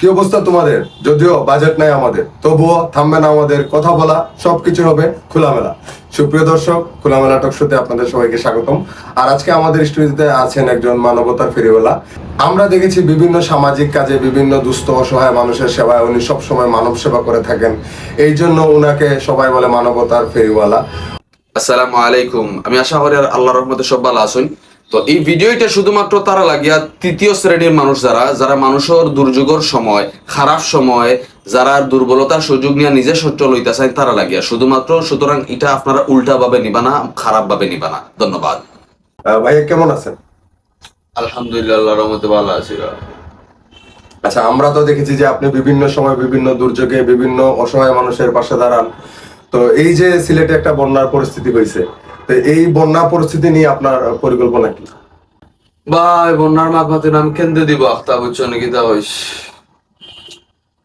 কি অবস্থা তোমাদের? যদিও বাজেট নাই আমাদের। তবুও থামবে না আমাদের কথা বলা, সবকিছু হবে খোলামেলা। সুপ্রিয় দর্শক, খোলামেলা টক শোতে আপনাদের সবাইকে স্বাগতম। আর আজকে আমাদের স্টুডিওতে আছেন একজন মানবতার ফেরিওয়ালা। আমরা দেখেছি বিভিন্ন সামাজিক কাজে বিভিন্ন দুস্থ, অসহায় মানুষের সেবায় উনি সবসময় মানব সেবা করে থাকেন। এই জন্য উনাকে সবাই বলে মানবতার ফেরিওয়ালা। আসসালামু আলাইকুম। আমি আশা করি আর আল্লাহর রহমতে সব ভালো আছেন। তো এই ভিডিওটা শুধুমাত্র তারা লাগিয়া তৃতীয় শ্রেণির মানুষ যারা যারা মানুষের দুর্যোগের সময় খারাপ সময় যারা দুর্বলতার সুযোগ নিয়ে নিজে সচ্ছল হইতে চায় তারা লাগিয়া। শুধুমাত্র সুতরাং এটা আপনারা উল্টা ভাবে নিবা না খারাপ ভাবে নিবা না। ধন্যবাদ। ভাইয়া কেমন আছেন? আলহামদুলিল্লাহ আল্লাহর রহমতে ভালো আছি আচ্ছা আমরা তো দেখেছি যে আপনি বিভিন্ন সময় বিভিন্ন দুর্যোগে বিভিন্ন অসহায় মানুষের পাশে দাঁড়ান। তো এই যে সিলেটে একটা বন্যার পরিস্থিতি হয়েছে তো এই বন্যা পরিস্থিতি নিয়ে আপনার পরিকল্পনা কি? ভাই বন্যার মাঘ মাতে নাম কেন্দ্রে দিব বুঝছ নাকি তা হইস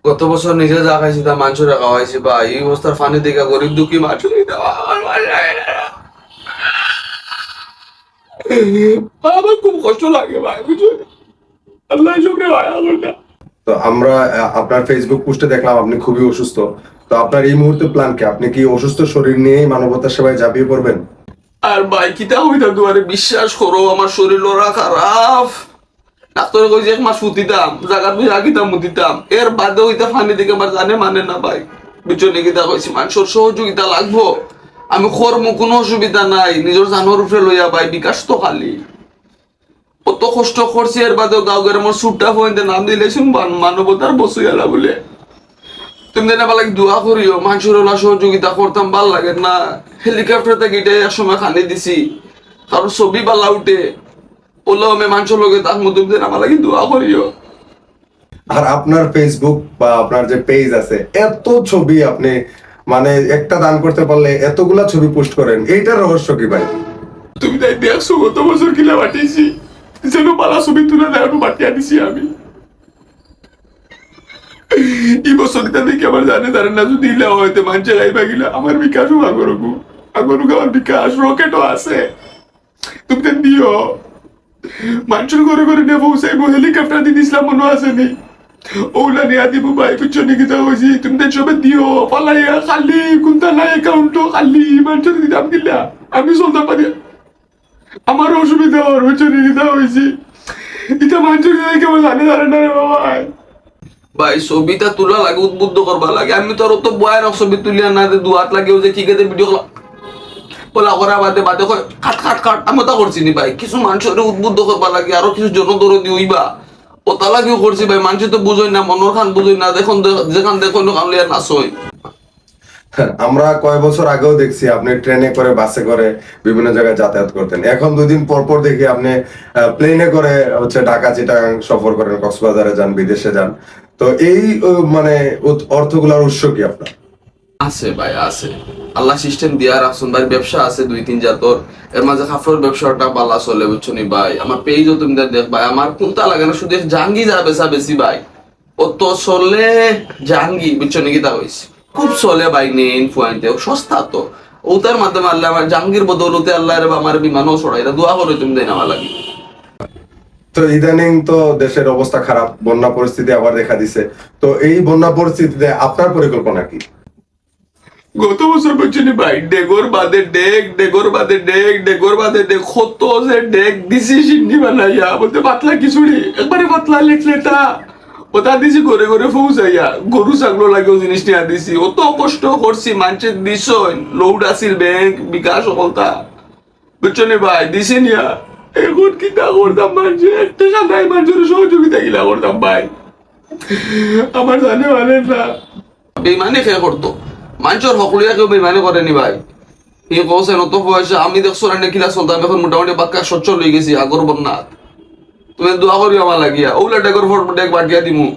গত বছর নিজে যা খাইছি তা মাংস রাখা হয়েছে বা এই অবস্থার ফানি দেখা গরিব দুঃখী আমার খুব কষ্ট লাগে ভাই বুঝছ? আল্লাহ শুক্রে ভাই আল্লাহ তো আমরা আপনার ফেসবুক পোস্টে দেখলাম আপনি খুবই অসুস্থ। তো আপনার এই মুহূর্তে প্ল্যান কি? আপনি কি অসুস্থ শরীর নিয়েই মানবতার সেবায় ঝাঁপিয়ে পড়বেন? আর ভাই কিতা হইতা দুয়ারে বিশ্বাস করো, আমার শরীর লড়া খারাপ। ডাক্তার কইছে এক মাস ফুটিতাম জাগাত বুঝে আগিতাম মুতিতাম এর বাদে হইতা ফানি দিকে আমার জানে মানে না ভাই। বিচনে গীতা কইছি মানুষের সহযোগিতা লাগবো। আমি কর্ম কোনো অসুবিধা নাই। নিজের জানোর উপরে লইয়া ভাই, বিকাশ তো খালি। কত কষ্ট করছি, এর বাদেও গাঁও গ্রামের সুটটা হইতে নাম দিলে শুনবান মানবতার বসুয়ালা বলে। তুমি দেন দোয়া করিও মানুষের ওলা সহযোগিতা করতাম ভালো লাগে না। হেলিকপ্টার থেকে এটা এক সময় খানি দিছি। কারণ ছবি বালা উঠে ওলা আমি মানুষের লগে তার মধ্যে তুমি দেন আমার লাগে দোয়া করিও। আর আপনার ফেসবুক বা আপনার যে পেজ আছে এত ছবি আপনি মানে একটা দান করতে পারলে এতগুলা ছবি পোস্ট করেন এইটার রহস্য কি ভাই? তুমি তাই দেখছ গত বছর কিলা বাটিয়েছি যেন পালা ছবি তুলে দেয় বাটিয়া দিছি আমি। এটা দেখে আমার জানে জানে না, যদি ইলা হয়তো মানুষের গাইবা গিলা আমার বিকাশও আগরকু। আগরকু আমার বিকাশ, রকেটও আছে। তুমি তো দিও। মানুষের ঘরে ঘরে নিয়ে পৌঁছাইবো হেলিকপ্টার দিয়ে দিছিলাম মনে আছে নি। ওগুলা নিয়ে দিব, ভাই পিছনে গীতা হয়েছি তুমি তো সবে দিও। পালাইয়া খালি, কোনটা নাই অ্যাকাউন্টও খালি মানুষের দিতাম গিলা আমি চলতে পারি আমার অসুবিধা হওয়ার পিছনে গীতা হয়েছি এটা মানুষের জানে জানে না রে বাবা ভাই, ছবিটা তোলা লাগে, উদ্বুদ্ধ করবা লাগে। আমি তো আর বয়ার ছবি তুলিয়া না দুহাত লাগেও যে কি কেটে ভিডিও বলা করা বাদে বাদে কয় আমি তা করছি নি ভাই। কিছু মানুষের উদ্বুদ্ধ করবা লাগে, আরও কিছু করছি ভাই, মানুষ তো বুঝোই না, মনোর খান বুঝোই না, দেখুন যেখান দেখুন নাচই। আমরা কয় বছর আগেও দেখছি, আপনি ট্রেনে করে বাসে করে, বিভিন্ন জায়গায় যাতায়াত করতেন। এখন দুই দিন পর পর দেখি আপনি প্লেনে করে, হচ্ছে ঢাকা, চিটাগাং সফর করেন, কক্সবাজারে যান, বিদেশে যান। তো এই মানে অর্থগুলার উৎস কি আপনার? আছে ভাই, আছে। আল্লাহ সিস্টেম দিয়া রাখছুন ভাই ব্যবসা আছে, দুই, তিন জাতর এর মাঝে কাপড়ের ব্যবসাটা পাল্লা চলে, বুঝছ নি ভাই? আমার পেজও তুমি দেখ ভাই, আমার কোনটা লাগে না, শুধু জাঙ্গি যা বেচা বেশি ভাই। অত চলে জাঙ্গি বুঝছ নি কিতা হয়েছে খুব চলে ভাই, নেন পয়েন্টে সস্তা তো। ওটার মাধ্যমে আল্লাহ আমার জাঙ্গির বদলতে আল্লাহ রে আমার বিমানও ছড়াই দোয়া করে তুমি দেন আমার লাগে। তো ইদানিং তো দেশের অবস্থা খারাপ, বন্যা পরিস্থিতি আবার দেখা দিছে। তো এই বন্যা পরিস্থিতিতে আপনার পরিকল্পনা কি? গত বছর বলছিলি ভাই, ডেগর বাদে ডেক ডেগর বাদে ডেক ডেগর বাদে ডেক কত যে ডেক দিছি সিন্নি বানাইয়া, বলতে পাতলা খিচুড়ি একবারে পাতলা লেটলেটা। ওটা দিছি ঘরে ঘরে পৌঁছাইয়া গরু ছাগলো লাগেও জিনিস নিয়ে দিছি। অত কষ্ট করছি মানুষের দিছ লোড আসিল ব্যাংক, বিকাশ সকলতা বুঝছ ভাই, দিছি নিয়া। এখন কি না করতাম মানুষের একটা সাদাই মানুষের সহযোগিতা কিনা করতাম ভাই? আমার জানে মানে না। বেমানে খেয়ে করতো? মানুষের সকলিয়া কেউ বেমানে করেনি ভাই। ই কৌছে নত পয়সা আমি দেখছ না কিলা চলতাম, এখন মোটামুটি পাক্কা সচ্ছল হয়ে গেছি, আগর বন্যাত। তুমি দোয়া করি আমার লাগিয়া। ওগুলা ডেকর ফট ডেক বাটিয়া দিমু।